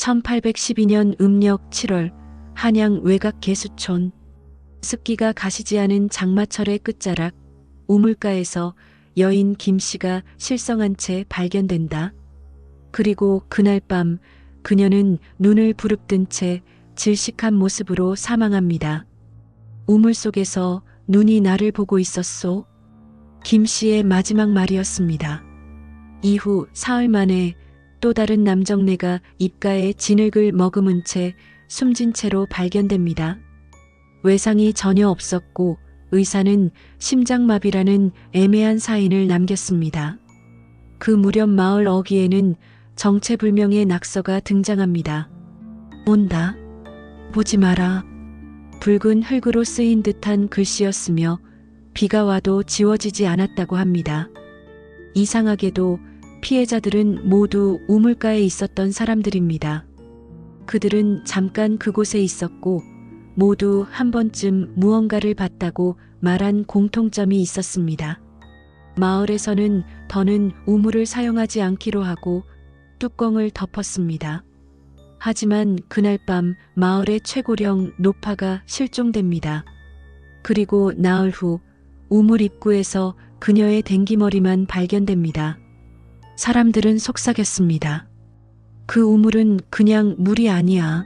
1812년 음력 7월 한양 외곽 개수촌 습기가 가시지 않은 장마철의 끝자락 우물가에서 여인 김 씨가 실성한 채 발견된다. 그리고 그날 밤 그녀는 눈을 부릅뜬 채 질식한 모습으로 사망합니다. 우물 속에서 눈이 나를 보고 있었소. 김 씨의 마지막 말이었습니다. 이후 사흘 만에 또 다른 남정네가 입가에 진흙을 머금은 채 숨진 채로 발견됩니다. 외상이 전혀 없었고 의사는 심장마비라는 애매한 사인을 남겼습니다. 그 무렵 마을 어귀에는 정체불명의 낙서가 등장합니다. 온다. 보지 마라. 붉은 흙으로 쓰인 듯한 글씨였으며 비가 와도 지워지지 않았다고 합니다. 이상하게도 피해자들은 모두 우물가에 있었던 사람들입니다. 그들은 잠깐 그곳에 있었고 모두 한 번쯤 무언가를 봤다고 말한 공통점이 있었습니다. 마을에서는 더는 우물을 사용하지 않기로 하고 뚜껑을 덮었습니다. 하지만 그날 밤 마을의 최고령 노파가 실종됩니다. 그리고 나흘 후 우물 입구에서 그녀의 댕기머리만 발견됩니다. 사람들은 속삭였습니다. 그 우물은 그냥 물이 아니야.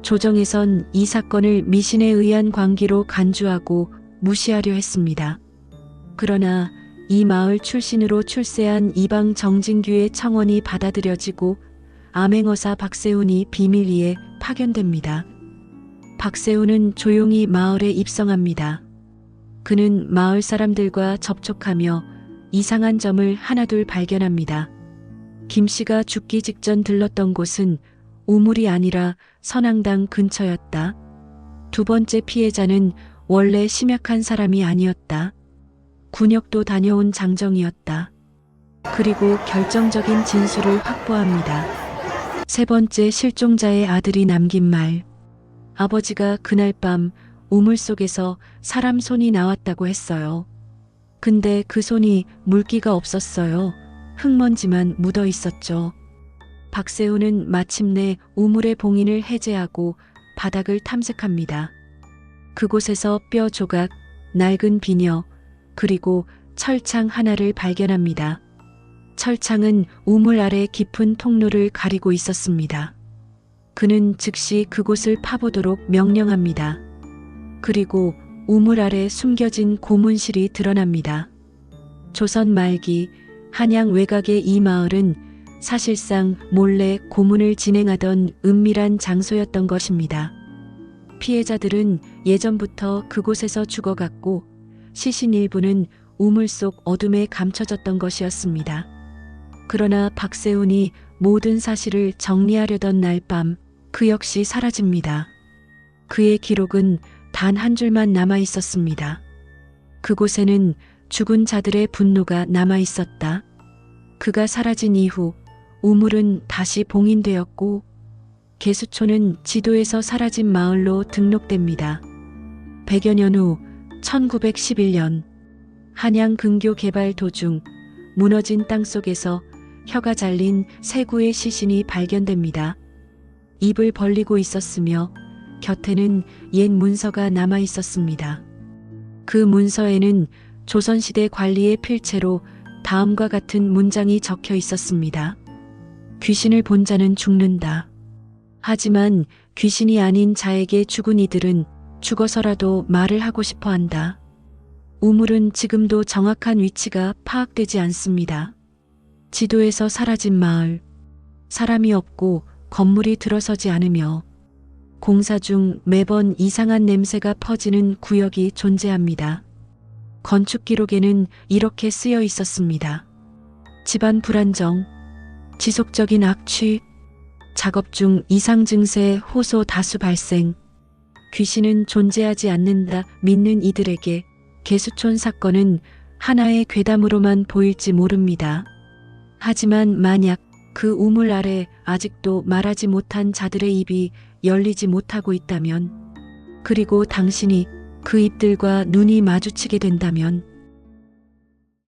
조정에선 이 사건을 미신에 의한 광기로 간주하고 무시하려 했습니다. 그러나 이 마을 출신으로 출세한 이방 정진규의 청원이 받아들여지고 암행어사 박세훈이 비밀리에 파견됩니다. 박세훈은 조용히 마을에 입성합니다. 그는 마을 사람들과 접촉하며 이상한 점을 하나둘 발견합니다. 김 씨가 죽기 직전 들렀던 곳은 우물이 아니라 선앙당 근처였다. 두 번째 피해자는 원래 심약한 사람이 아니었다. 군역도 다녀온 장정이었다. 그리고 결정적인 진술을 확보합니다. 세 번째 실종자의 아들이 남긴 말. 아버지가 그날 밤 우물 속에서 사람 손이 나왔다고 했어요. 근데 그 손이 물기가 없었어요. 흙먼지만 묻어 있었죠. 박세훈은 마침내 우물의 봉인을 해제하고 바닥을 탐색합니다. 그곳에서 뼈 조각, 낡은 비녀, 그리고 철창 하나를 발견합니다. 철창은 우물 아래 깊은 통로를 가리고 있었습니다. 그는 즉시 그곳을 파보도록 명령합니다. 그리고 우물 아래 숨겨진 고문실이 드러납니다. 조선 말기 한양 외곽의 이 마을은 사실상 몰래 고문을 진행하던 은밀한 장소였던 것입니다. 피해자들은 예전부터 그곳에서 죽어갔고 시신 일부는 우물 속 어둠에 감춰졌던 것이었습니다. 그러나 박세훈이 모든 사실을 정리하려던 날 밤 그 역시 사라집니다. 그의 기록은 단 한 줄만 남아 있었습니다. 그곳에는 죽은 자들의 분노가 남아 있었다. 그가 사라진 이후 우물은 다시 봉인되었고 개수초는 지도에서 사라진 마을로 등록됩니다. 100여 년 후 1911년 한양 근교 개발 도중 무너진 땅 속에서 혀가 잘린 세구의 시신이 발견됩니다. 입을 벌리고 있었으며 곁에는 옛 문서가 남아 있었습니다. 그 문서에는 조선시대 관리의 필체로 다음과 같은 문장이 적혀 있었습니다. 귀신을 본 자는 죽는다. 하지만 귀신이 아닌 자에게 죽은 이들은 죽어서라도 말을 하고 싶어 한다. 우물은 지금도 정확한 위치가 파악되지 않습니다. 지도에서 사라진 마을, 사람이 없고 건물이 들어서지 않으며 공사 중 매번 이상한 냄새가 퍼지는 구역이 존재합니다. 건축 기록에는 이렇게 쓰여 있었습니다. 집안 불안정, 지속적인 악취, 작업 중 이상 증세 호소 다수 발생, 귀신은 존재하지 않는다 믿는 이들에게 개수촌 사건은 하나의 괴담으로만 보일지 모릅니다. 하지만 만약 그 우물 아래 아직도 말하지 못한 자들의 입이 열리지 못하고 있다면, 그리고 당신이 그 입들과 눈이 마주치게 된다면,